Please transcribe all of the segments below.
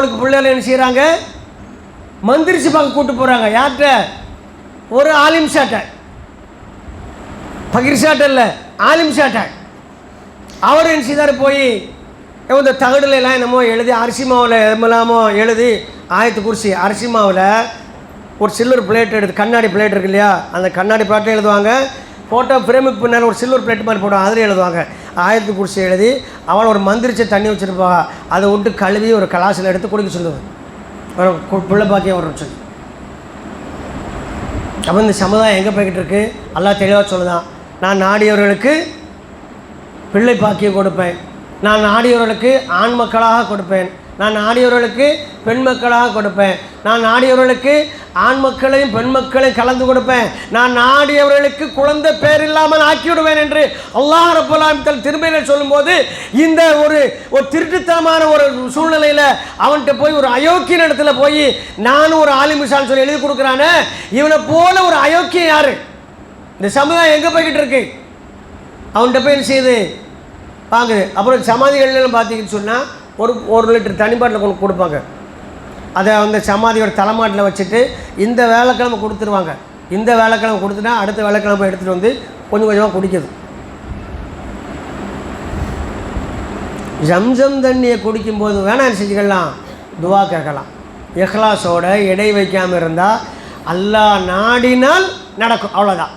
அவளுக்கு பிள்ளைகள் என்ன செய்கிறாங்க மந்திரிச்சு பார்க்க கூட்டு போகிறாங்க யார்கிட்ட? ஒரு ஆலிம் சாட்டை. பகிர் சாட்டை இல்லை ஆலிம் சாட்டை. அவர் என்ன செய்தார்? போய் இந்த தகடுல எல்லாம் என்னமோ எழுதி அரிசி மாவில் எதுமெல்லாமோ எழுதி ஆயத்து குறிச்சி அரிசி மாவில் ஒரு சில்வர் பிளேட் எடுத்து கண்ணாடி பிளேட் இருக்கு இல்லையா? அந்த கண்ணாடி பிளேட்டை எழுதுவாங்க. ஃபோட்டோ ஃப்ரேமுக்கு பின்னால் ஒரு சில்வர் பிளேட் மாதிரி போடுவாங்க. அதில் எழுதுவாங்க. ஆயத்து குறிச்சி எழுதி அவளை ஒரு மந்திரிச்ச தண்ணி வச்சுருப்பா அதை விட்டு கழுவி ஒரு கலாசில் எடுத்து குடிக்க சொல்லுவேன் ஒரு பிள்ளை பாக்கியம் வரும் சொல்லி. அப்போ இந்த சமுதாயம் எங்கே போய்கிட்டு இருக்கு? எல்லாம் தெளிவாக சொல்லுதான். நான் நாடியவர்களுக்கு பிள்ளை பாக்கியம் கொடுப்பேன். நான் நாடியவர்களுக்கு ஆண் மக்களாக கொடுப்பேன். நான் நாடியவர்களுக்கு பெண் மக்களாக கொடுப்பேன். நான் நாடியவர்களுக்கு ஆண் மக்களையும் பெண் மக்களையும் கலந்து கொடுப்பேன். நான் நாடியவர்களுக்கு குழந்தை பேர் இல்லாமல் ஆக்கிவிடுவேன் என்று அல்லாஹ் ரபுல்லாமித்தல் திருமையில சொல்லும்போது இந்த ஒரு ஒரு திருட்டுத்தனமான ஒரு சூழ்நிலையில் அவன்கிட்ட போய் ஒரு அயோக்கியன் இடத்துல போய் நானும் ஒரு ஆலிமிஷான் சொல்லி எழுதி கொடுக்குறானே இவனை போல ஒரு அயோக்கியம் யார்? இந்த சமுதாயம் எங்கே போய்கிட்டு இருக்கு? அவன்கிட்ட போய் என்ன செய்யுது? வாங்குது. அப்புறம் சமாதிகள்லாம் பார்த்தீங்கன்னு சொன்னால் ஒரு ஒரு லிட்டர் தனிப்பாட்டில் கொண்டு கொடுப்பாங்க. அதை அந்த சமாதியோட தலைமாட்டில் வச்சுட்டு இந்த வேலைக்கிழமை கொடுத்துருவாங்க. இந்த வேலைக்கிழமை கொடுத்துட்டா அடுத்த வேலைக்கிழமை எடுத்துகிட்டு வந்து கொஞ்சம் கொஞ்சமாக குடிக்குது. ஜம்சம் தண்ணியை குடிக்கும்போது வேணா செஞ்சுக்கலாம்? துவா கேட்கலாம். எஹ்லாஸோட எடை வைக்காமல் இருந்தால் அல்லா நாடினால் நடக்கும். அவ்வளோதான்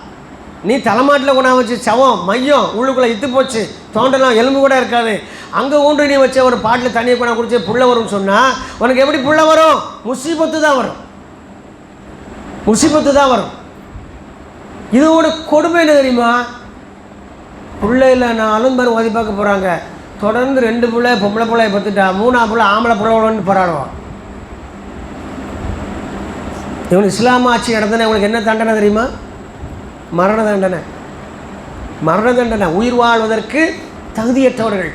நீ தலைமாட்டில் கொண்டா வச்சு சவம் மையம் உள்ளுக்குள்ளே இத்து போச்சு. தோண்டலாம் எலும்பு கூட இருக்காது. அங்கே ஊன்று நீ வச்ச ஒரு பாட்டில் தண்ணியை கொண்டா குடிச்சு புள்ள வரும்னு சொன்னால் உனக்கு எப்படி புள்ள வரும்? முசிபத்து தான் வரும். முசிபத்து தான் வரும். இதோட கொடுமை என்ன தெரியுமா? பிள்ளை இல்லைனாலும் பேர் உதவி பார்க்க போகிறாங்க தொடர்ந்து ரெண்டு பிள்ளை பொம்பளை பிள்ளைய பத்துட்டா மூணா பிள்ளை ஆம்பளை பிள்ளைன்னு போராடுவான் இவன் இஸ்லாம் ஆட்சி நடந்தன இவனுக்கு என்ன தண்டனை தெரியுமா? மரண தண்டனை மரண தண்டனை உயிர் வாழ்வதற்கு தகுதியற்றவர்கள்.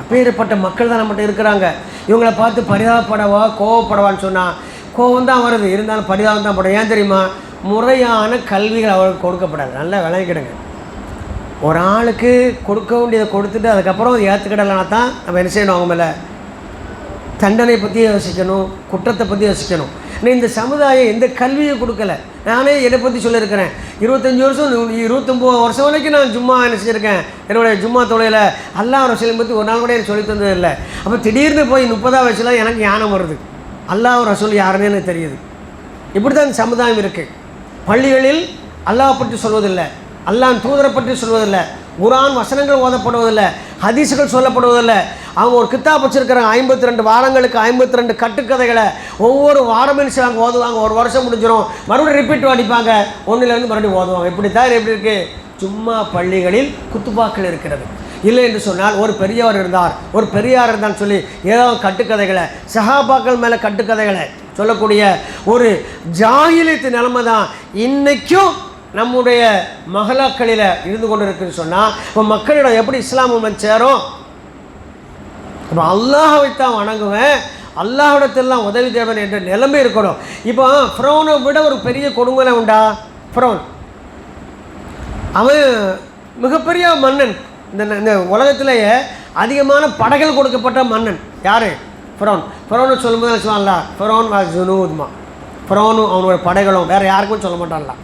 அப்பேற்பட்ட மக்கள் தான் நம்மகிட்ட இருக்கிறாங்க. இவங்களை பார்த்து பரிதாபப்படவா கோவப்படவான்னு சொன்னால் கோவம் தான் வருது. இருந்தாலும் பரிதாபம் தான் படம். ஏன் தெரியுமா? முறையான கல்விகள் அவர்களுக்கு கொடுக்கப்படாது. நல்லா விளங்கிக்கிடுங்க ஒரு ஆளுக்கு கொடுக்க வேண்டியதை கொடுத்துட்டு அதுக்கப்புறம் அதை ஏற்றுக்கிடலைனா தான் நம்ம என்ன செய்யணும் அவங்க மேலே? தண்டனை பற்றி யோசிக்கணும் குற்றத்தை பற்றி யோசிக்கணும். ஆனால் இந்த சமுதாயம் எந்த கல்வியும் கொடுக்கல. நானே என்னை பற்றி சொல்லியிருக்கிறேன். இருபத்தஞ்சி வருஷம் இருபத்தொம்போது வருஷம் வரைக்கும் நான் ஜும்மா என்ன செஞ்சுருக்கேன். என்னுடைய ஜும்மா தொழில அல்லாஹ் ரசூலை பற்றி ஒரு நாள் கூட எனக்கு சொல்லி தந்தது இல்லை அப்போ திடீர்னு போய் முப்பதாம் வயசில் எனக்கு ஞானம் வருது. அல்லாஹ் ரசூல் யாருன்னு எனக்கு தெரியுது. இப்படி தான் சமுதாயம் இருக்குது பள்ளிகளில் அல்லாஹ் பற்றி சொல்வதில்லை. அல்லாஹ் தூதரை பற்றி சொல்வதில்லை. குரான் வசனங்கள் ஓதப்படுவதில்லை ஹதீஸுகள் சொல்லப்படுவதில்லை. அவங்க ஒரு கித்தாப் வச்சுருக்கிறாங்க ஐம்பத்தி ரெண்டு வாரங்களுக்கு ஐம்பத்தி ரெண்டு கட்டுக்கதைகளை. ஒவ்வொரு வாரமும் அவங்க ஓதுவாங்க ஒரு வருஷம் முடிஞ்சிடும் மறுபடியும் ரிப்பீட் அடிப்பாங்க ஒன்றுலேருந்து மறுபடியும் ஓதுவாங்க. இப்படி தான் எப்படி இருக்குது சும்மா பள்ளிகளில் குத்துப்பாக்கள் இருக்கிறது. இல்லை என்று சொன்னால் ஒரு பெரியவர் இருந்தார். ஒரு பெரியார் இருந்தான்னு சொல்லி ஏதோ கட்டுக்கதைகளை சஹாபாக்கள் மேலே கட்டுக்கதைகளை சொல்லக்கூடிய ஒரு ஜாகிலியத்து நிலைமை தான் இன்றைக்கும் நம்முடைய மகளாக்களில் இருந்து கொண்டு இருக்குன்னு சொன்னால் இப்போ மக்களிடம் எப்படி இஸ்லாம் வந்து சேரும்? இப்போ அல்லாஹவை தான் வணங்குவேன் அல்லாஹ்விடத்தெல்லாம் உதவி தேவன் என்ற நிலைமை இருக்கணும். இப்போ ஃப்ரோனை விட ஒரு பெரிய கொடுங்கலை உண்டா? ஃப்ரோன். அவன் மிகப்பெரிய மன்னன். இந்த இந்த உலகத்திலேயே அதிகமான படைகள் கொடுக்கப்பட்ட மன்னன். யார்? ஃப்ரோன். ஃப்ரோனு சொல்லும்போது சொல்லலாம் ஃபிரோன் வா ஜுனூத்மா. ஃப்ரோனும் அவனோட படைகளும் வேறு யாருக்கும் சொல்ல மாட்டான்ல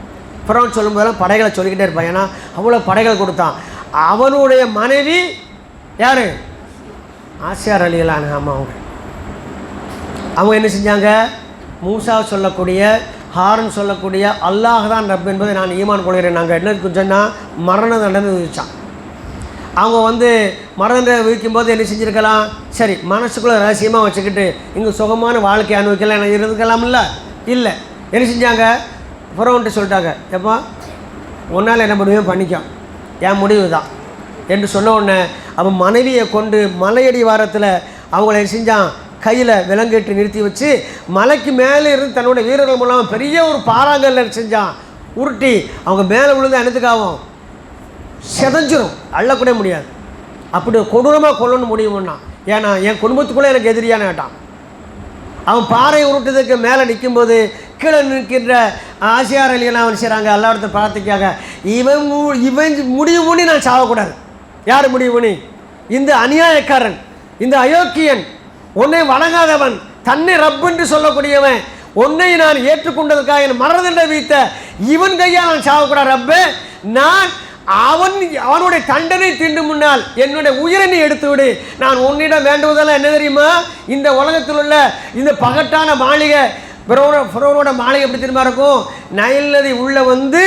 ஃபிரோன் சொல்லும்போதெல்லாம் படைகளை சொல்லிக்கிட்டே இருப்பான். ஏன்னா அவ்வளோ படைகள் கொடுத்தான். அவனுடைய மனைவி யார்? ஆசியார் அலிகளான ஆமாம் அவங்க. அவங்க என்ன செஞ்சாங்க? மூசா சொல்லக்கூடிய ஹாரன் சொல்லக்கூடிய அல்லாஹ் தான் ரப் என்பதை நான் ஈமான் கொள்கிறேன். நாங்கள் என்ன சொன்னால் மரண தண்டனை விதிச்சான். அவங்க வந்து மரணத்தை விதிக்கும்போது என்ன செஞ்சுருக்கலாம்? சரி மனசுக்குள்ளே ரகசியமாக வச்சுக்கிட்டு இங்கே சுகமான வாழ்க்கை அனுபவிக்கலாம் இருந்துக்கலாம்ல இல்லை. என்ன செஞ்சாங்க? ஃபரோன்ட்டு சொல்லிட்டாங்க எப்போ உன்னால் என்ன முடியும் பண்ணிக்கோ என் முடிவு தான் என்று சொன்ன உடனே அவன் மனைவியை கொண்டு மலையடி வாரத்தில் அவங்கள செஞ்சான்? கையில் விலங்கிட்டு நிறுத்தி வச்சு மலைக்கு மேலே இருந்து தன்னோட வீரர்கள் மூலம் பெரிய ஒரு பாறாங்கல்ல செஞ்சான்? உருட்டி அவங்க மேலே விழுந்து அனைத்துக்காகும் செதஞ்சிரும். அள்ளக்கூட முடியாது. அப்படி கொடூரமாக கொல்லணும் முடியும்னா ஏன்னா என் குடும்பத்துக்குள்ளே எனக்கு எதிரியான கேட்டான் அவன் பாறை உருட்டுறதுக்கு மேலே நிற்கும்போது கீழே நிற்கின்ற ஆசியார் அலியெல்லாம் அவன் செய்கிறாங்க எல்லாத்த பிரார்த்திக்காக இவன் மு- இவன் முடிவு பண்ணி நான் சாகக்கூடாது யார் முடிவு பண்ணி? இந்த அநியாயக்காரன் இந்த அயோக்கியன் உன்னை வணங்காதவன் தன்னை ரப் என்று சொல்லக்கூடியவன் உன்னை நான் ஏற்றுக்கொண்டதுக்காக என் மரணதண்டை வீத்த இவன் கையால் நான் சாகக்கூடாது ரப்பே நான் அவன் அவனுடைய தண்டனை தீண்டும் முன்னால் என்னுடைய உயிரை நீ நான் உன்னிடம் வேண்டுவதெல்லாம் என்ன தெரியுமா? இந்த உலகத்தில் உள்ள இந்த பகட்டான மாளிகை பிறோட பிறோனோட மாலை எப்படி திரும்ப இருக்கும்? நயல் நதி உள்ளே வந்து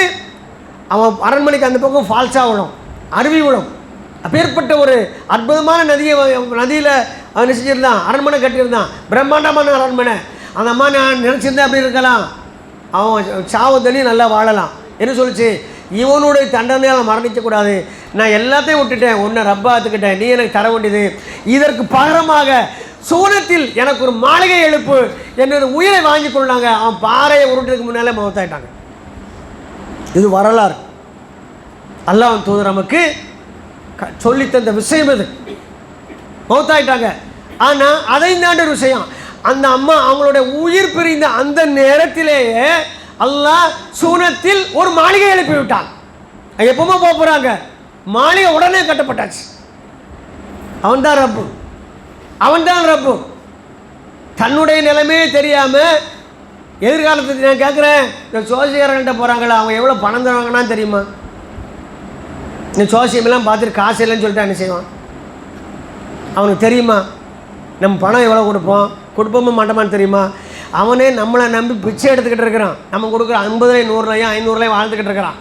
அவன் அரண்மனைக்கு அந்த பக்கம் ஃபால்ஸாக விடும் அருவி விடும் அப்பேற்பட்ட ஒரு அற்புதமான நதியை நதியில் அவன் நினச்சிருந்தான் அரண்மனை கட்டியிருந்தான். பிரம்மாண்டமான அரண்மனை. அந்த அம்மா நான் நினச்சிருந்தேன் அப்படி இருக்கலாம். அவன் சாவத்தனி நல்லா வாழலாம். என்ன சொல்லிச்சு? இவனுடைய தண்டனையால் மரணிக்கக்கூடாது நான் எல்லாத்தையும் விட்டுட்டேன். உன்னை ரப்பா எடுத்துக்கிட்டேன் நீ எனக்கு தர வேண்டியது. இதற்கு பகரமாக சூனத்தில் எனக்கு ஒரு மாளிகை எழுப்பு என்னோட உயிரை வாங்கி கொண்டாங்க அவன் பாறையை உருட்டுறதுக்கு முன்னாலே மௌத்தாயிட்டாங்க. இது வரலாறு. அல்லாஹ் தூதர் நமக்கு க- தந்த விஷயம் இது. மௌத்தாயிட்டாங்க. ஆனால் அதை தாண்ட ஒரு விஷயம். அந்த அம்மா அவங்களுடைய உயிர் பிரிந்த அந்த நேரத்திலேயே அல்லாஹ் சூனத்தில் ஒரு மாளிகை எழுப்பி விட்டான். எப்பவுமே போக போகிறாங்க மாளிகை உடனே கட்டப்பட்டாச்சு. அவன்தான் ரப்பு. அவன்தான் ரப்பு. தன்னுடைய நிலைமையே தெரியாமல் எதிர்காலத்துக்கு நான் கேட்குறேன் இந்த சோசியர்கிட்ட போகிறாங்களா அவங்க எவ்வளோ பணம் தருவாங்கன்னா தெரியுமா? இந்த சோசியமெல்லாம் பார்த்துட்டு காசு இல்லைன்னு சொல்லிட்டு என்ன செய்வான்? அவனுக்கு தெரியுமா? நம்ம பணம் எவ்வளோ கொடுப்போம்? கொடுப்போமா மாட்டோமான்னு தெரியுமா? அவனே நம்மளை நம்பி பிச்சை எடுத்துக்கிட்டு இருக்கிறான். நம்ம கொடுக்குற ஐம்பதுலையும் நூறுலையும் ஐநூறுலையும் வாழ்ந்துக்கிட்டு இருக்கிறான்.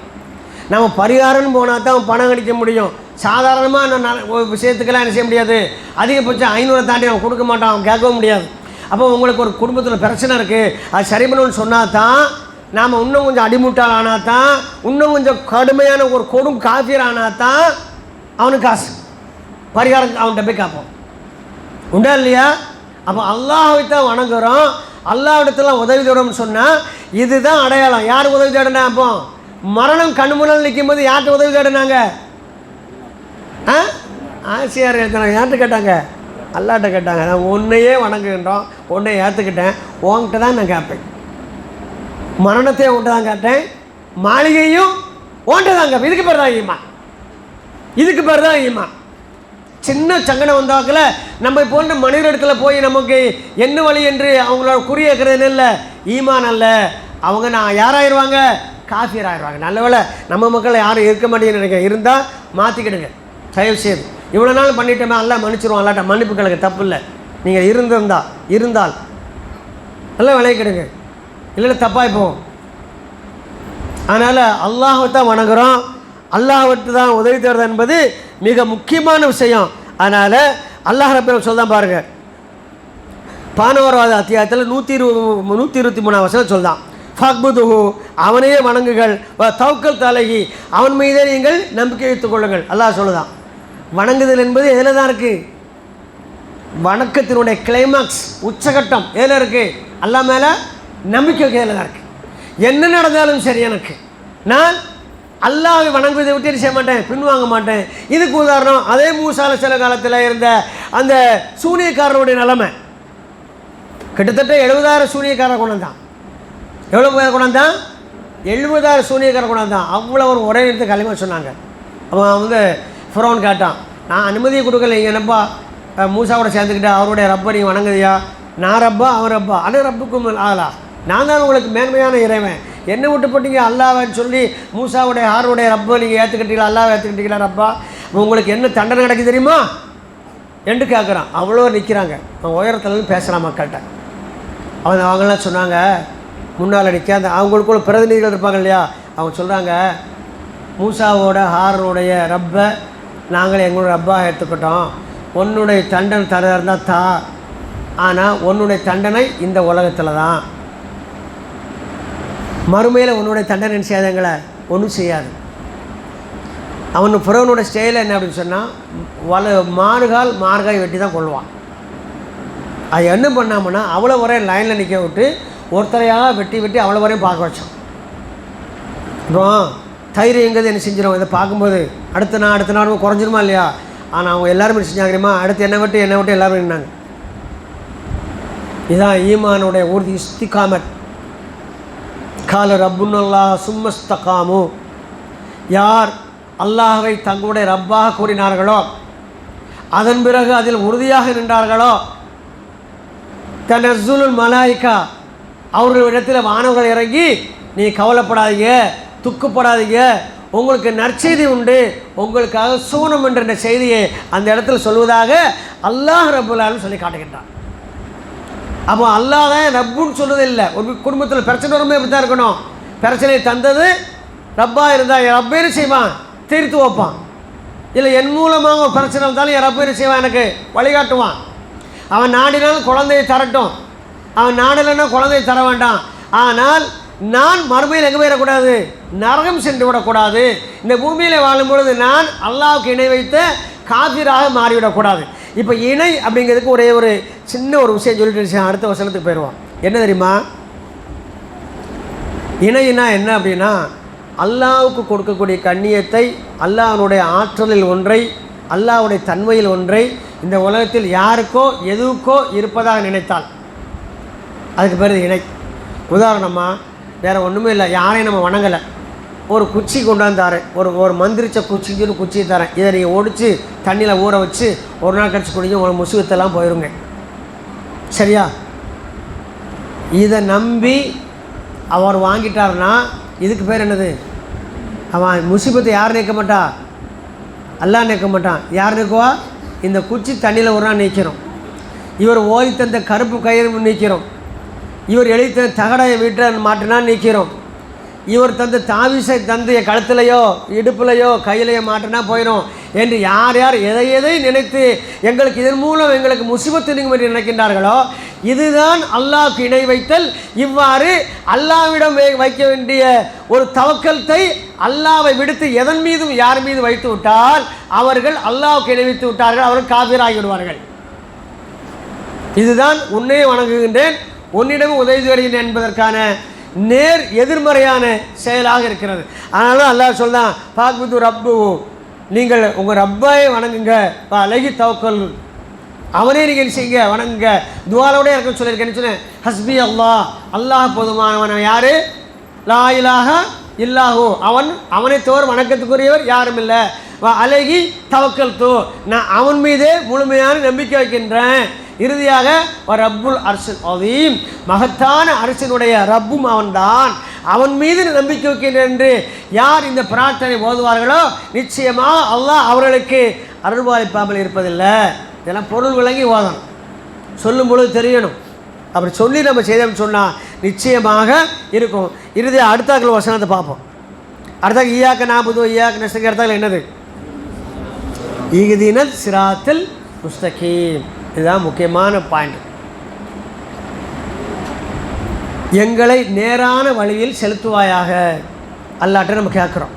நம்ம பரிகாரம்னு போனால் தான் அவன் பணம் கிடைக்க முடியும். சாதாரணமாக நான் ஒரு விஷயத்துக்கெல்லாம் என்ன செய்ய முடியாது? அதிகபட்சம் ஐநூறை தாண்டி அவன் கொடுக்க மாட்டான் அவன் கேட்கவும் முடியாது. அப்போ உங்களுக்கு ஒரு குடும்பத்தில் பிரச்சனை இருக்குது அது சரி பண்ணணும்னு சொன்னால் தான் நாம் இன்னும் கொஞ்சம் அடிமுட்டால் ஆனால் தான் இன்னும் கொஞ்சம் கடுமையான ஒரு கொடும் காஃபியர் ஆனால் தான் அவனுக்கு காசு. பரிகாரம் அவன்கிட்ட போய் காப்போம். உண்டா இல்லையா? அப்போ அல்லாஹை தான் வணங்குறோம். அல்லாவிடத்தில் உதவி தேடணும்னு சொன்னால் இதுதான் அடையாளம். யார் உதவி தேடினா அப்போ? மரணம் கண்ணு முன்னால் நிற்கும் போது யார்கிட்ட உதவி தேடினாங்க? ஆ? ஆசியார் எழுத்துனாங்க யார்கிட்ட கேட்டாங்க? அல்லாட்ட கேட்டாங்க. நான் உன்னையே வணங்குகின்றோம். உன்னை ஏற்றுக்கிட்டேன் உன்கிட்ட தான் நான் கேட்பேன். மரணத்தையும் உன்கிட்ட தான் கேட்டேன். மாளிகையும் உன்கிட்ட தான் கேட்பேன். இதுக்கு பேர் தான் ஈமா இதுக்கு பேர் தான் ஈமா சின்ன சங்கடம் வந்தாக்கில் நம்ம போன்ற மனிதரிடத்துல போய் நமக்கு என்ன வழி என்று அவங்களோட குறி கேட்குறது இல்லை. ஈமான் அல்ல. அவங்க நான் யாராயிருவாங்க? காஃபியர் ஆயிடுவாங்க நல்ல வேலை நம்ம மக்கள் யாரும் இருக்க மாட்டேங்குன்னு நினைக்கிறேன். இருந்தால் மாற்றிக்கிடுங்க தயவு செய்து. இவ்வளோ நாள் பண்ணிட்டோமே அல்ல மன்னிச்சிருவோம் அல்லாட்ட மன்னிப்பு கணக்கு தப்பு இல்லை. நீங்கள் இருந்திருந்தா இருந்தால். நல்லா விளையாக்கிடுங்க இல்லைன்னா தப்பாக போகும் அதனால் அல்லாஹை தான் வணங்குறோம். அல்லாஹ்விட்டு தான் உதவி தேடுறது என்பது மிக முக்கியமான விஷயம். அதனால் அல்லாஹ் ரப்பர் சொல்தான் பாருங்கள் பானவரவாத அத்தியாயத்தில் நூற்றி இருபது நூற்றி இருபத்தி மூணாம் வருஷம் சொல்தான் ஃபக்புதுஹு அவனையே வணங்குகள் தவுக்கல் தலைகி தலகி அவன் மீதே நீங்கள் நம்பிக்கை வைத்துக் கொள்ளுங்கள். அல்லாஹ் சொல்லுதான். வணங்குதல் என்பது எதில் தான் இருக்குது வணக்கத்தினுடைய கிளைமாக்ஸ் உச்சகட்டம் எதில் இருக்குது அல்லா மேலே நம்பிக்கை எதில் தான் இருக்குது என்ன நடந்தாலும் சரி எனக்கு. நான் அல்லாவை வணங்குவதை விட்டு செய்ய மாட்டேன்? பின்வாங்க மாட்டேன். இதுக்கு உதாரணம் அதே மூசால சில காலத்தில் இருந்த அந்த சூனியக்காரனுடைய நிலைமை. கிட்டத்தட்ட எழுபதாயிரம் சூனியக்காரர் கொண்டாந்தான். எவ்வளோ பேர் கொண்டாந்தான்? எழுபதாயிரம் சூனியக்காரர் கொண்டாந்தான். அவ்வளோ ஒரு ஒரே நேரத்தை களிமா சொன்னாங்க. அவன் வந்து ஃபுரோன் கேட்டான். நான் அனுமதியை கொடுக்கல என்னப்பா மூசாவோட சேர்ந்துக்கிட்டா அவருடைய ரப்பை நீங்கள் வணங்குதியா? நான் ரப்பா அவன் ரப்பா. ஆனால் ரப்புக்கும் ஆகலா நான் தான் உங்களுக்கு மேன்மையான இறைவன். என்ன விட்டு போட்டீங்க அல்லாவன்னு சொல்லி மூசாவுடைய ஆறுடைய ரப்பை நீங்கள் ஏற்றுக்கிட்டீங்களா அல்லாவை ஏற்றுக்கிட்டீங்களா ரப்பா? உங்களுக்கு என்ன தண்டனை கிடைக்கு தெரியுமா? என்று கேட்குறான் அவ்வளோ நிற்கிறாங்க அவன் உயரத்துலேருந்து பேசுகிறான் மக்கள்கிட்ட. அவன் அவங்களாம் சொன்னாங்க முன்னால் நிற்க அந்த அவங்களுக்குள்ள பிரதிநிதிகள் இருப்பாங்க இல்லையா? அவங்க சொல்கிறாங்க மூசாவோட ஹாரனுடைய ரப்பை நாங்கள் எங்களோட ரப்பாக எடுத்துக்கிட்டோம். உன்னுடைய தண்டனை தர இருந்தால் தா. ஆனால் உன்னுடைய தண்டனை இந்த உலகத்தில் தான் மறுமையில் உன்னுடைய தண்டனை என்ன எங்களை? ஒன்றும் செய்யாது. அவன் புறவனோட ஸ்டைல் என்ன அப்படின்னு சொன்னால் வல மாறுகால் மார்காய் வெட்டி தான் கொள்வான் அது என்ன பண்ணாமன்னா அவ்வளோ வரையும் லைனில் நிற்க விட்டு ஒருத்தரையாக வெட்டி வெட்டி அவ்வளோ வரையும் பார்க்க வச்சோம் அப்புறம் தைரியங்கிறது என்ன செஞ்சிடும் இதை பார்க்கும்போது அடுத்த நாள் அடுத்த நாள் குறைஞ்சிருமா இல்லையா? ஆனால் அவங்க எல்லாரும் என்ன செஞ்சாங்க அடுத்து என்ன விட்டு என்ன விட்டு எல்லாரும் நின்னாங்க. இதுதான் ஈமானுடைய உறுதி இஸ்திகாமத். கால ரப்புன்னல்லா சும்மஸ்தகாமு. யார் அல்லாஹவை தங்களுடைய ரப்பாக கூறினார்களோ அதன் பிறகு அதில் உறுதியாக நின்றார்களோ தனசுலுல் மலாய்க்கா அவர்கள் இடத்துல வானவர்கள் இறங்கி நீ கவலைப்படாதீங்க துக்கப்படாதீங்க உங்களுக்கு நற்செய்தி உண்டு. உங்களுக்காக சூனம் என்ற செய்தியை அந்த இடத்துல சொல்வதாக அல்லாஹ் ரபுல்லான்னு சொல்லி காட்டுகின்றான். அப்போ அல்லாஹ் தான் ரப்புன்னு சொல்றது ஒரு குடும்பத்தில் பிரச்சனை வரும்போது இப்படி தான் இருக்கணும். பிரச்சனையை தந்தது ரப்பாக இருந்தால் என் ரப்பேரு செய்வான்? தீர்த்து வைப்பான். இல்லை என் மூலமாக ஒரு பிரச்சனை இருந்தாலும் என் ரப்பேரு செய்வான் எனக்கு? வழிகாட்டுவான். அவன் நாடினாலும் குழந்தையை தரட்டும். அவன் நாடலைன்னா குழந்தையை தர வேண்டாம். ஆனால் நான் மறுமையில் எங்கே போயிடக்கூடாது? நரகம் சென்று விடக்கூடாது. இந்த பூமியில் வாழும் பொழுது நான் அல்லாவுக்கு இணை வைத்த காபிராக மாறிவிடக்கூடாது. இப்போ இணை அப்படிங்கிறதுக்கு ஒரே ஒரு சின்ன ஒரு விஷயம் சொல்லிட்டு அடுத்த வசனத்துக்கு போயிடுவோம். என்ன தெரியுமா? இணைனா என்ன அப்படின்னா அல்லாவுக்கு கொடுக்கக்கூடிய கண்ணியத்தை அல்லாஹனுடைய ஆற்றலில் ஒன்றை அல்லாஹ்வுடைய தன்மையில் ஒன்றை இந்த உலகத்தில் யாருக்கோ எதுவுக்கோ இருப்பதாக நினைத்தால் அதுக்கு பேர் இணை. உதாரணமாக வேறு ஒன்றுமே இல்லை. யாரையும் நம்ம வணங்கலை. ஒரு குச்சி கொண்டாந்து ஒரு ஒரு மந்திரிச்ச குச்சிக்குன்னு குச்சியை தரேன். இதை நீங்கள் ஒடிச்சு தண்ணியில் ஊற வச்சு ஒரு நாள் கழிச்சு குடிங்க உங்களை முசுகத்தெல்லாம் போயிருங்க. சரியா? இதை நம்பி அவர் வாங்கிட்டாருன்னா இதுக்கு பேர் என்னது? அவன் முசிபத்தை யார் நிற்க மாட்டா? அல்லா நிற்க மாட்டான். யார் நிற்குவா இந்த குச்சி தண்ணியில் ஒரு நாள் நீக்கிறோம். இவர் ஓதி தந்த கருப்பு கயிறு நீக்கிறோம். இவர் எழுத்த தகடையை வீட்டில் மாட்டினா நிற்கிறோம். இவர் தந்து தாவிசை தந்து என் கழுத்துலையோ இடுப்புலையோ கையிலையோ மாட்டினா போயிடும் என்று யார் யார் எதை எதை நினைத்து எங்களுக்கு இதன் மூலம் எங்களுக்கு முசிபத்து நீங்கும் என்று நினைக்கின்றார்களோ இதுதான் அல்லாஹ் இணை வைத்தல். இவ்வாறு அல்லாவிடம் வை- வைக்க வேண்டிய ஒரு தவக்கல்த்தை அல்லாவை விடுத்து எதன் மீதும் யார் மீது வைத்து விட்டால் அவர்கள் அல்லாவுக்கு இணை வைத்து விட்டார்கள் அவர்கள் காபிராகி விடுவார்கள் இதுதான் உன்னையே வணங்குகின்றேன். உன்னிடமும் உதவி வருகின்றேன் என்பதற்கான நேர் எதிர்மறையான செயலாக இருக்கிறது. அதனால தான் அல்லாஹ் சொல்றான் பாக்புது ரப்பு நீங்கள் உங்கள் ரப்பாயை வணங்குங்க. அழகி தவக்கல். அவனே நீங்கள் செய்யுங்க? வணங்குங்க. துவாலோட இருக்க சொல்லியிருக்கேன்னு சொன்னேன். ஹஸ்பி அல்லாஹ். அல்லாஹ் போதுமானவன். யாரு? லாயிலாக இல்லாஹு. அவன் அவனை தோர் வணக்கத்துக்குரியவர் யாரும் இல்லை. அழகி தவக்கல் தூ நான் அவன் மீதே முழுமையான நம்பிக்கை வைக்கின்றேன். இறுதியாக ரப்புல் அரசன் அதீம் மகத்தான அரசனுடைய ரப்பும் அவன்தான். அவன் மீது நம்பிக்கை வைக்கின்றேன் என்று யார் இந்த பிரார்த்தனை ஓதுவார்களோ நிச்சயமாக அல்லாஹ் அவர்களுக்கு அருள்பாலிப்பாமல் இருப்பதில்லை. இதெல்லாம் பொருள் விளங்கி ஓதணும். சொல்லும் பொழுது தெரியணும். அப்படி சொல்லி நம்ம செய்தோம்னு சொன்னால் நிச்சயமாக இருக்கும். இறுதி அடுத்தாக்கள் வசனத்தை பார்ப்போம். அடுத்தாக்க ஈயாக்க நாற்பது ஈயாக்க நஷ்டங்க அடுத்தாக்கள் என்னது? ஈகதீனல் சிராத்தில் முஸ்தகீம். இதுதான் முக்கியமான பாயிண்ட் எங்களை நேரான வழியில் செலுத்துவாயாக. அல்லாட்ட நம்ம கேட்குறோம்.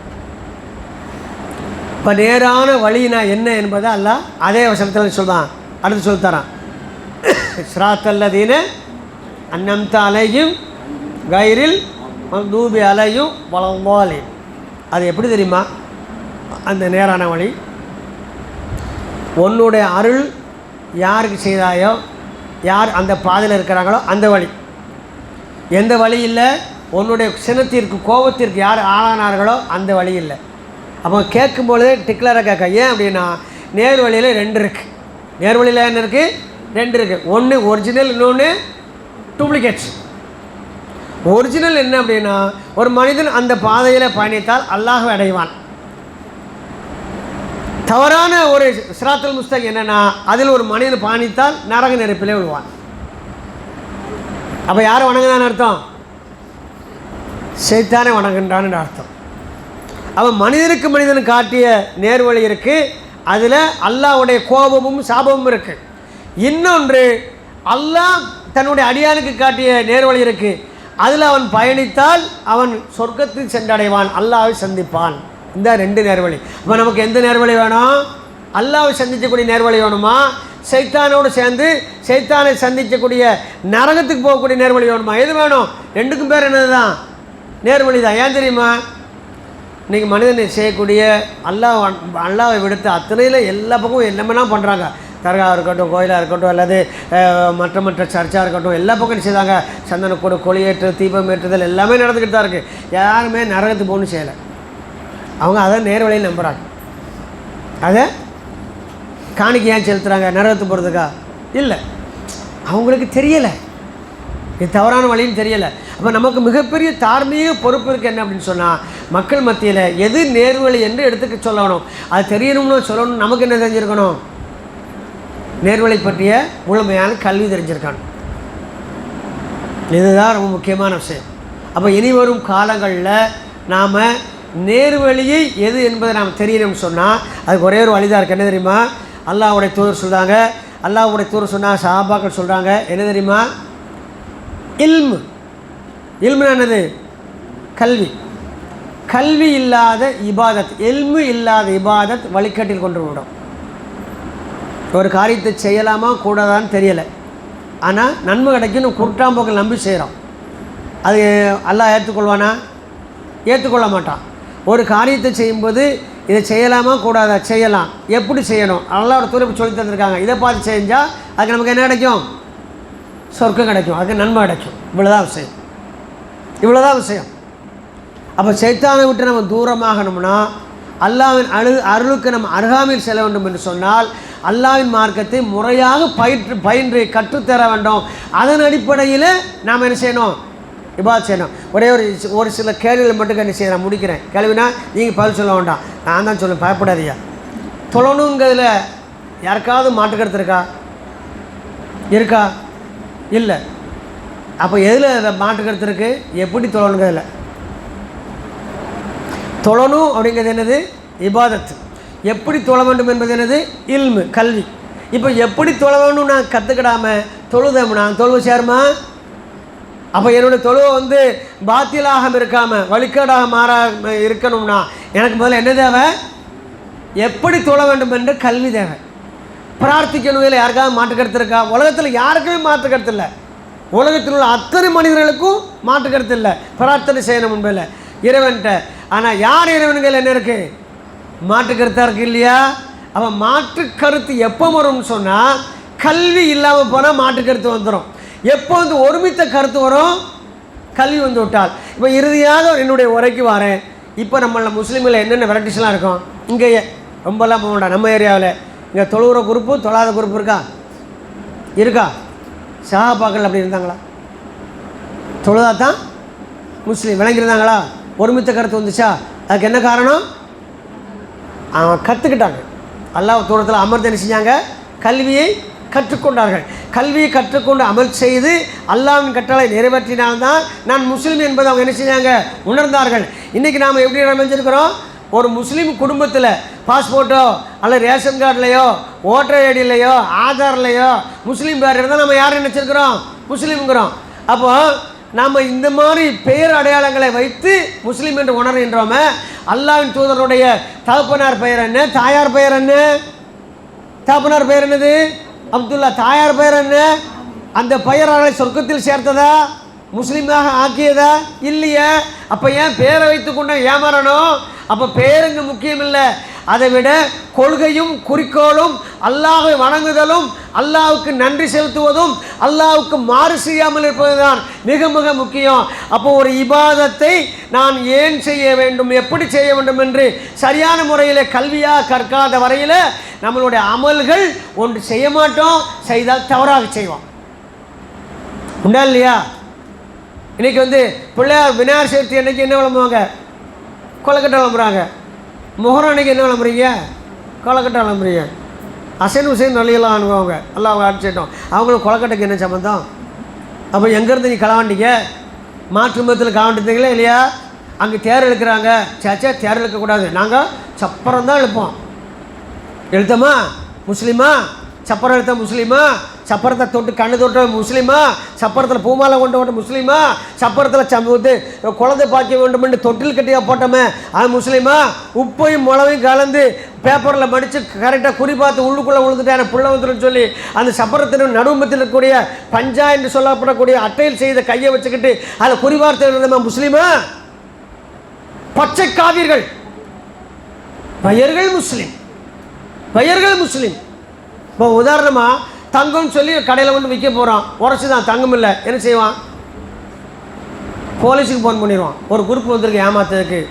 இப்போ நேரான வழினா என்ன என்பதை அல்லாஹ் அதே வசனத்தில் சொல்றான். அடுத்து சொல்லித்தரான் ஸ்ராத்தல்லதீன அன்னம்த அலையும் கயிறில் மக்தூபி அலையும் வளவாலி அது எப்படி தெரியுமா? அந்த நேரான வழி. உன்னுடைய அருள் யாருக்கு செய்தாயோ யார் அந்த பாதையில் இருக்கிறாங்களோ அந்த வழி. எந்த வழி இல்லை உன்னுடைய சினத்திற்கு கோபத்திற்கு யார் ஆளானார்களோ அந்த வழி இல்லை. அப்போ கேட்கும்பொழுதே டிக்ளராக கேட்க ஏன் அப்படின்னா நேர் வழியில் ரெண்டு இருக்குது நேர் வழியில் என்ன இருக்குது ரெண்டு இருக்குது ஒன்று ஒரிஜினல் இன்னொன்று டூப்ளிகேட்ஸ் ஒரிஜினல் என்ன அப்படின்னா ஒரு மனிதன் அந்த பாதையில் பயணித்தால் அல்லாஹ் அடைவான். தவறான ஒரு சிராத்தல் முஸ்தக் என்னன்னா அதில் ஒரு மனிதன் பயணித்தால் நரக நெருப்பிலே விழுவான். அப்போ யாரை வணங்குதான்னு அர்த்தம்? சைத்தானே வணங்குன்றான்னு அர்த்தம். அவன் மனிதனுக்கு மனிதன் காட்டிய நேர்வழி இருக்குது அதில் அல்லாவுடைய கோபமும் சாபமும் இருக்குது இன்னொன்று அல்லாஹ் தன்னுடைய அடியானுக்கு காட்டிய நேர்வழி இருக்குது அதில் அவன் பயணித்தால் அவன் சொர்க்கத்தில் சென்றடைவான் அல்லாவை சந்திப்பான். இந்த ரெண்டு நேர்வழி. இப்போ நமக்கு எந்த நேர்வழி வேணும்? அல்லாவை சந்திக்கக்கூடிய நேர்வழி வேணுமா? சைத்தானோடு சேர்ந்து சைத்தானை சந்திக்கக்கூடிய நரகத்துக்கு போகக்கூடிய நேர்வழி வேணுமா? எது வேணும்? ரெண்டுக்கும் பேர் என்னது தான் நேர்வழி தான் ஏன் தெரியுமா? இன்றைக்கி மனிதனை செய்யக்கூடிய அல்லாஹ் அல்லாவை விடுத்து அத்தனையில் எல்லா பக்கமும் எல்லாமே பண்ணுறாங்க தர்காவாக இருக்கட்டும் கோயிலாக இருக்கட்டும் அல்லது மற்ற மற்ற சர்ச்சாக இருக்கட்டும் எல்லா பக்கம் என்ன செய்தாங்க சந்தனக்கூடு கொளியேற்று தீபம் ஏற்றுதல் எல்லாமே நடந்துக்கிட்டு தான் இருக்குது யாருமே நரகத்துக்கு போகணும் செய்யலை. அவங்க அதை நேர்வழியில் நம்புகிறாங்க அதை காணிக்கையாக ஏன் செலுத்துகிறாங்க நரகத்துக்கு போகிறதுக்கா இல்லை. அவங்களுக்கு தெரியலை. இது தவறான வழின்னு தெரியலை. அப்போ நமக்கு மிகப்பெரிய தார்மீக பொறுப்பு இருக்குது என்ன அப்படின்னு சொன்னால் மக்கள் மத்தியில் எது நேர்வழி என்று எடுத்துக்க சொல்லணும். அது தெரியணும்னு சொல்லணும் நமக்கு என்ன தெரிஞ்சிருக்கணும்? நேர்வழி பற்றிய முழுமையான கல்வி தெரிஞ்சிருக்கான். இதுதான் ரொம்ப முக்கியமான விஷயம். அப்போ இனி வரும் காலங்களில் நாம் நேர்வழியை எது என்பதை நாம் தெரியணும்னு சொன்னால் அதுக்கு ஒரே ஒரு வழிதான் இருக்குது என்ன தெரியுமா? அல்லாவுடைய தூதர் சொல்கிறாங்க அல்லாவுடைய தூதர் சொன்னால் சாபாக்கள் சொல்கிறாங்க என்ன தெரியுமா? இல்மு. இல்முனா என்னது? கல்வி. கல்வி இல்லாத இபாதத். எல்மு இல்லாத இபாதத் வழிகாட்டில் கொண்டு விடும் ஒரு காரியத்தை செய்யலாமா கூடாதான்னு தெரியலை. ஆனால் நன்மை கிடைக்குன்னு குருட்டாம்போக்கள் நம்பி செய்கிறோம் அது எல்லாம் ஏற்றுக்கொள்வானா? ஏற்றுக்கொள்ள மாட்டான். ஒரு காரியத்தை செய்யும்போது இதை செய்யலாமா கூடாதா? செய்யலாம். எப்படி செய்யணும்? அல்லாவோட துறைப்பு சொல்லி தந்திருக்காங்க. இதை பார்த்து செஞ்சால் அதுக்கு நமக்கு என்ன கிடைக்கும்? சொர்க்கம் கிடைக்கும். அதுக்கு நன்மை கிடைக்கும். இவ்வளோதான் விஷயம். இவ்வளோதான் விஷயம். அப்போ சைத்தானை விட்டு நம்ம தூரமாகணும்னா அல்லாவின் அழு அருளுக்கு நம்ம அருகாமையில் செல்ல வேண்டும் என்று சொன்னால் அல்லாவின் மார்க்கத்தை முறையாக பயிற்று பயின்று கற்றுத்தர வேண்டும். அதன் அடிப்படையில் நாம் என்ன செய்யணும்? இப்போ செய்யணும். ஒரே ஒரு ஒரு சில கேள்விகள் மட்டும் என்ன செய்ய நான் முடிக்கிறேன். கேள்வினா நீங்கள் பதில் சொல்ல வேண்டாம். நான் தான் சொல்லுவேன் பயப்படாதீங்க. தொழணுங்கிறதுல யாருக்காவது மாற்றுக்கருத்து இருக்கா? இருக்கா? இல்லை. அப்போ எதில் மாற்றுக்கருத்து இருக்குது எப்படி தொழணுங்கிறதுல. தொழணும் அப்படிங்கிறது என்னது? இபாதத்து. எப்படி தொழ வேண்டும் என்பது என்னது? இல்மு கல்வி. இப்போ எப்படி தொழ வேண்டும் நான் கற்றுக்கிடாம தொழுதம்னா தொழுவு சேருமா? அப்போ என்னுடைய தொழுவை வந்து பாத்தியலாக இருக்காமல் வழிகேடாக மாற இருக்கணும்னா எனக்கு முதல்ல என்ன தேவை? எப்படி தொழ வேண்டும் என்று கல்வி தேவை. பிரார்த்திக்கணும் இல்லை யாருக்காவது மாற்றுக்கருத்து இருக்கா? உலகத்தில் யாருக்குமே மாற்றுக்கருத்து இல்லை. உலகத்தில் உள்ள அத்தனை மனிதர்களுக்கும் மாற்றுக்கருத்து இல்லை. பிரார்த்தனை செய்யணும் முன்பில். இறைவன்கிட்ட ஆனால் யார் இறைவன்கள் என்ன இருக்குது மாற்றுக்கருத்தாக இருக்கு இல்லையா? அவன் மாற்று கருத்து எப்போ வரும்னு சொன்னால் கல்வி இல்லாமல் போனால் மாற்றுக்கருத்து வந்துடும் எப்போ வந்து ஒருமித்த கருத்து வரும்? கல்வி வந்து விட்டால். இப்போ இறுதியாக என்னுடைய உரைக்கு வரேன். இப்போ நம்மள முஸ்லீமில் என்னென்ன வெரைட்டிஸ்லாம் இருக்கும்? இங்கேயே. ரொம்பலாம் போக வேண்டாம். நம்ம ஏரியாவில். இங்கே தொழுகிற குரூப்பு தொழாத குரூப் இருக்கா? இருக்கா? சஹாபாக்கள் அப்படி இருந்தாங்களா? தொழுதா தான் முஸ்லீம் விளங்கியிருந்தாங்களா? ஒருமித்த கருத்து வந்துச்சா? அதுக்கு என்ன காரணம்? அவன் கற்றுக்கிட்டாங்க அல்லாஹ் தூரத்தில் அமர்ந்து என்ன செஞ்சாங்க? கல்வியை கற்றுக்கொண்டார்கள். கல்வியை கற்றுக்கொண்டு அமல் செய்து அல்லாவின் கட்டளை நிறைவேற்றினால்தான் நான் முஸ்லீம் என்பதை அவங்க என்ன செஞ்சாங்க? உணர்ந்தார்கள். இன்றைக்கி நாம் எப்படி அமைஞ்சிருக்கிறோம் ஒரு முஸ்லீம் குடும்பத்தில் பாஸ்போர்ட்டோ அல்லது ரேஷன் கார்டுலையோ ஓட்டர் ஐடியிலையோ ஆதார்லையோ முஸ்லீம் பேர் இருந்தால் நம்ம யார் நினச்சிருக்கிறோம்? முஸ்லீம்ங்கிறோம். அப்போது நாம் இந்த மாதிரி பெயர் அடையாளங்களை வைத்து முஸ்லீம் என்று உணர்கின்றோமே அல்லாவின் தூதருடைய தகப்பனார் பெயர் என்ன? தாயார் பெயர் என்ன? தகப்பனார் பெயர் என்னது? அப்துல்லா தாயார் பெயர் என்ன? அந்த பெயர் சொர்க்கத்தில் சேர்த்ததா? முஸ்லீமாக ஆக்கியதா? இல்லையே. அப்போ ஏன் பேரை வைத்துக்கொண்டு ஏமாறணும்? அப்போ பேருங்க முக்கியம் இல்லை அதை விட கொள்கையும் குறிக்கோளும் அல்லாஹை வணங்குதலும் அல்லாவுக்கு நன்றி செலுத்துவதும் அல்லாவுக்கு மாறு செய்யாமல் இருப்பதுதான் மிக மிக முக்கியம். அப்போ ஒரு இபாதத்தை நான் ஏன் செய்ய வேண்டும் எப்படி செய்ய வேண்டும் என்று சரியான முறையில் கல்வியாக கற்காத வரையில் நம்மளுடைய அமல்கள் ஒன்று செய்ய மாட்டோம் செய்தால் தவறாக செய்வோம். உண்டா இல்லையா? இன்னைக்கு வந்து பிள்ளையார் விநாயகர் சதுர்த்தி அன்னைக்கு என்ன விளம்புவாங்க? கொலக்கட்டை விளம்புறாங்க. முகரம் அன்னைக்கு என்ன விளம்புறீங்க? கொலக்கட்டை விளம்புறீங்க. அசைன் உசைன் நல்லியெல்லாம் அனுபவங்க எல்லாம் அவங்க அடிச்சிட்டோம் அவங்களுக்கு கொலக்கட்டைக்கு என்ன சம்மந்தம் அப்போ எங்கேருந்து நீ களவாண்டிங்க மாற்று மதத்தில் களவாண்டிருந்தீங்களா இல்லையா? அங்கே தேர் இழுக்கிறாங்க. சேச்சா தேர் இழுக்கக்கூடாது நாங்கள் சப்பரம் தான் இழுப்போம். எழுத்தமா முஸ்லீமா? சப்பரம் எழுத்த முஸ்லீமா? சப்பரத்தை தொட்டு கண்ணு தொட்ட முஸ்லீமா? சப்பரத்தில் பூமாலை கொண்டு வந்த முஸ்லீமா? சப்பரத்தில் சம்பவத்து குழந்தை பாக்கிய வேண்டும்னு தொட்டில் கட்டியாக போட்டோமே? அது முஸ்லீமா? உப்பையும் முளவையும் கலந்து பேப்பரில் மடித்து கரெக்டாக குறி பார்த்து உள்ளுக்குள்ளே விழுந்துட்டேன் புள்ள வந்துடும் சொல்லி அந்த சப்பரத்தின் நடுமத்தில் இருக்கக்கூடிய பஞ்சா என்று சொல்லப்படக்கூடிய அட்டையில் செய்த கையை வச்சுக்கிட்டு அதில் குறி பார்த்து எழுதுமா முஸ்லீமா? பச்சை காவிர்கள். பெயர்கள் முஸ்லீம். பெயர்கள் முஸ்லீம். இப்போ உதாரணமாக தங்கம்னு சொல்லி கடையில் கொண்டு விற்க போகிறான் உரைச்சி தான் தங்கம் இல்லை. என்ன செய்வான்? போலீஸுக்கு ஃபோன் பண்ணிடுவான். ஒரு குரூப் வந்திருக்கு ஏமாத்துறதுக்கு.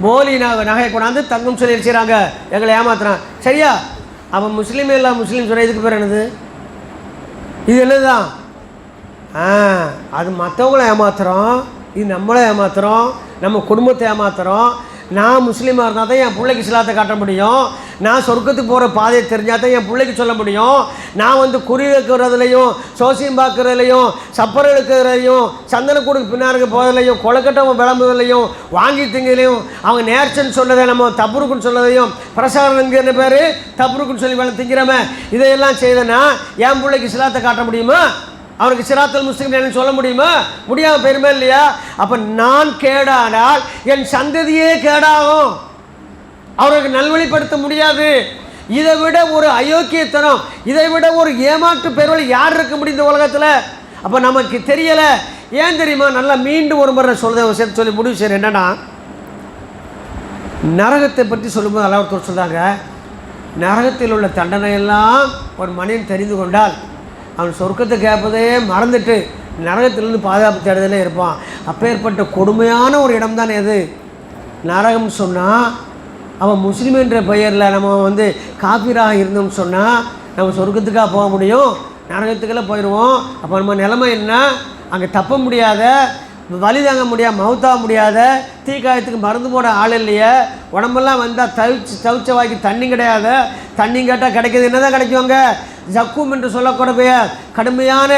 போலி நகை நகையை கொண்டாந்து தங்கம் சொல்லி செய்கிறாங்க எங்களை ஏமாத்துறான். சரியா? அவன் முஸ்லீமே இல்லை முஸ்லீம் சொன்ன இதுக்கு பேர் என்னது? இது என்னதுதான்? ஆ அது மற்றவங்கள ஏமாத்துறோம். இது நம்மளை ஏமாத்துறோம். நம்ம குடும்பத்தை ஏமாத்துறோம். நான் முஸ்லீமாக இருந்தால் தான் என் பிள்ளைக்கு இஸ்லாத்தை காட்ட முடியும். நான் சொர்க்கத்துக்கு போகிற பாதையை தெரிஞ்சால் தான் என் பிள்ளைக்கு சொல்ல முடியும். நான் வந்து குறி வைக்கிறதுலையும் சோசியம் பார்க்குறதுலையும் சப்பரம் எடுக்கிறதுலையும் சந்தனக்கூடுக்கு பின்னாருக்கு போகிறதுலையும் கொலக்கட்டை விளம்புறதுலையும் வாங்கி திங்கிறதையும் அவங்க நேர்ச்சன்னு சொன்னதை நம்ம தப்புருக்குன்னு சொன்னதையும் பிரசாரங்கிற பேர்? தப்புருக்குன்னு சொல்லி வேலை திங்கிறமே. இதையெல்லாம் செய்தேன்னா என் பிள்ளைக்கு இஸ்லாத்தை காட்ட முடியுமா? அவனுக்கு சிராத்தல் முஸ்லிம் சொல்ல முடியுமா? முடியாமல் பெருமை இல்லையா? அப்ப நான் கேடானால் என் சந்ததியே கேடாகும். அவருக்கு நல்வழிப்படுத்த முடியாது. இதை விட ஒரு அயோக்கியத்தனம் இதை விட ஒரு ஏமாற்று பெருவழி யார் இருக்க முடியும் இந்த உலகத்தில்? அப்போ நமக்கு தெரியலை. ஏன் தெரியுமா? நல்லா மீண்டும் ஒரு முறை சொல்கிற விஷயத்தை சொல்லி முடிவு செய்யறேன் என்னன்னா நரகத்தை பற்றி சொல்லும்போது அல்லாஹ் சொல்கிறாங்க நரகத்தில் உள்ள தண்டனையெல்லாம் ஒரு மனிதன் தெரிந்து கொண்டால் அவன் சொர்க்கத்தை கேட்பதே மறந்துட்டு நரகத்திலிருந்து பாதுகாப்பு தேடுதலே இருப்பான். அப்பேற்பட்ட கொடுமையான ஒரு இடம் தான் எது நரகம் சொன்னால் அவன் முஸ்லீம் என்ற பெயரில் நம்ம வந்து காப்பீராக இருந்தோம்னு சொன்னால் நம்ம சொர்க்கத்துக்காக போக முடியும். நரகத்துக்கெல்லாம் போயிடுவோம் அப்போ நம்ம நிலமை என்ன? அங்கே தப்ப முடியாத வழி தாங்க முடியாத மவுத்தாக முடியாத தீக்காயத்துக்கு மருந்து போட ஆள் இல்லையே. உடம்பெல்லாம் வந்தால் தவிச்சு தவிச்ச வாய்க்கு தண்ணி கிடையாது. தண்ணி கேட்டால் கிடைக்கிது. என்ன தான் கிடைக்குவாங்க ஜக்கும் என்று சொல்லக்கூடிய கடுமையான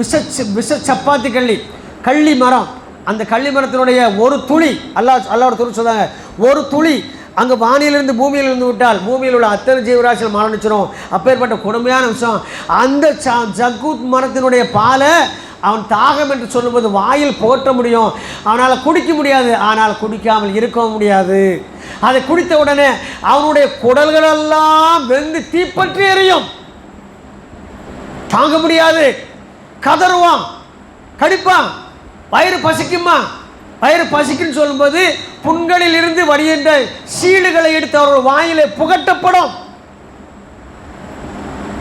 விஷ விஷ சப்பாத்தி கள்ளி கள்ளி மரம். அந்த கள்ளி மரத்தினுடைய ஒரு துளி அல்லா அல்லாவோட துணி சொல்றாங்க ஒரு துளி அங்கே வானிலிருந்து பூமியிலிருந்து விட்டால் பூமியில் உள்ள அத்தனை ஜீவராசிகள் மரணிச்சிடும் அப்பேற்பட்ட கொடுமையான விஷயம். அந்த ஜக்கூத் மரத்தினுடைய பாலை அவன் தாகம் என்று சொல்லும்போது வாயில் போற்ற முடியும். அவனால் குடிக்க முடியாது. ஆனால் குடிக்காமல் இருக்கவும் முடியாது. அதை குடித்த உடனே அவனுடைய குடல்களெல்லாம் வெந்து தீப்பற்றி எறியும் தாங்க முடியாது. கதறுவான் கடிப்பான் வயிறு பசிக்குமா? வயிறு பசிக்குன்னு சொல்லும்போது புண்களில் இருந்து வடிகின்ற சீடுகளை எடுத்து அவர்கள் வாயிலே புகட்டப்படும்.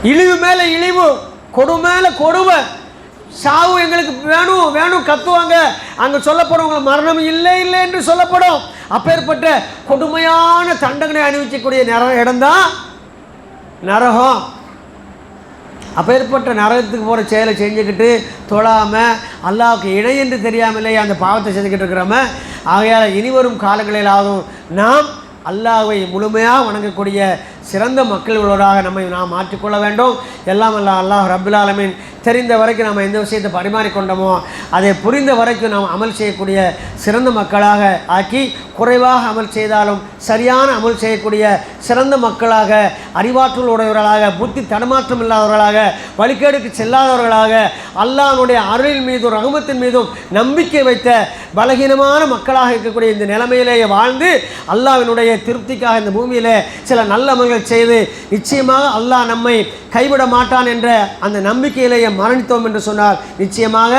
இழிவு மேல இழிவு கொடு மேல கொடுமை. சாவு எங்களுக்கு வேணும் வேணும் கத்துவாங்க. அங்க சொல்லப்படுறவங்க மரணம் இல்லை இல்லை என்று சொல்லப்படும். அப்பேற்பட்ட கொடுமையான தண்டனை அணிவிக்கக்கூடிய நிற இடம்தான் நரகம். அப்பேற்பட்ட நரகத்துக்கு போகிற செயலை செஞ்சுக்கிட்டு தொழாமல் அல்லாவுக்கு இணை என்று தெரியாமலே அந்த பாவத்தை செஞ்சுக்கிட்டு இருக்கிறோம? ஆகையால் இனிவரும் காலங்களிலாகவும் நாம் அல்லாவை முழுமையாக வணங்கக்கூடிய சிறந்த மக்கள் உள்ளவராக நம்மை நாம் மாற்றிக்கொள்ள வேண்டும். எல்லாம் அல்ல அல்லாஹ் ரபுல் ஆலமீன். தெரிந்த வரைக்கும் நம்ம எந்த விஷயத்தை பரிமாறிக்கொண்டோமோ அதை புரிந்த வரைக்கும் நாம் அமல் செய்யக்கூடிய சிறந்த மக்களாக ஆக்கி குறைவாக அமல் செய்தாலும் சரியான அமல் செய்யக்கூடிய சிறந்த மக்களாக அறிவாற்றல் உடையவர்களாக புத்தி தடமாற்றம் இல்லாதவர்களாக வழிகேடுக்கு செல்லாதவர்களாக அல்லாஹனுடைய அருளின் மீதும் ரகுமத்தின் மீதும் நம்பிக்கை வைத்த பலகீனமான மக்களாக இருக்கக்கூடிய இந்த நிலைமையிலேயே வாழ்ந்து அல்லாவினுடைய திருப்திக்காக இந்த பூமியில் சில நல்ல அமல்கள் செய்து நிச்சயமாக அல்லாஹ் நம்மை கைவிட மாட்டான் என்ற அந்த நம்பிக்கையிலேயே மரணித்தோம் என்று சொன்னால் நிச்சயமாக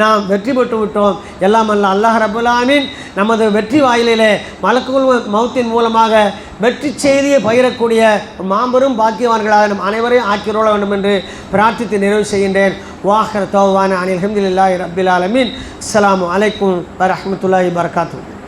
நாம் வெற்றி பெற்று விட்டோம். எல்லாம் அல்ல அல்லாஹ் ரபுல்லாமின் நமது வெற்றி வாயிலிலே மலக்குள் மௌத்தின் மூலமாக வெற்றி செய்தியை பகிரக்கூடிய மாபெரும் பாக்கியவான்களாக நம் அனைவரையும் ஆக்கிரோள வேண்டும் என்று பிரார்த்தித்து நிறைவு செய்கின்றேன். வாஹர் தௌவான அனில் ஹம்துலில்லாஹி ரபில் ஆலமின். அஸ்லாம் அலைக்கும் வரமத்துல்லாஹி வரகாத்துஹு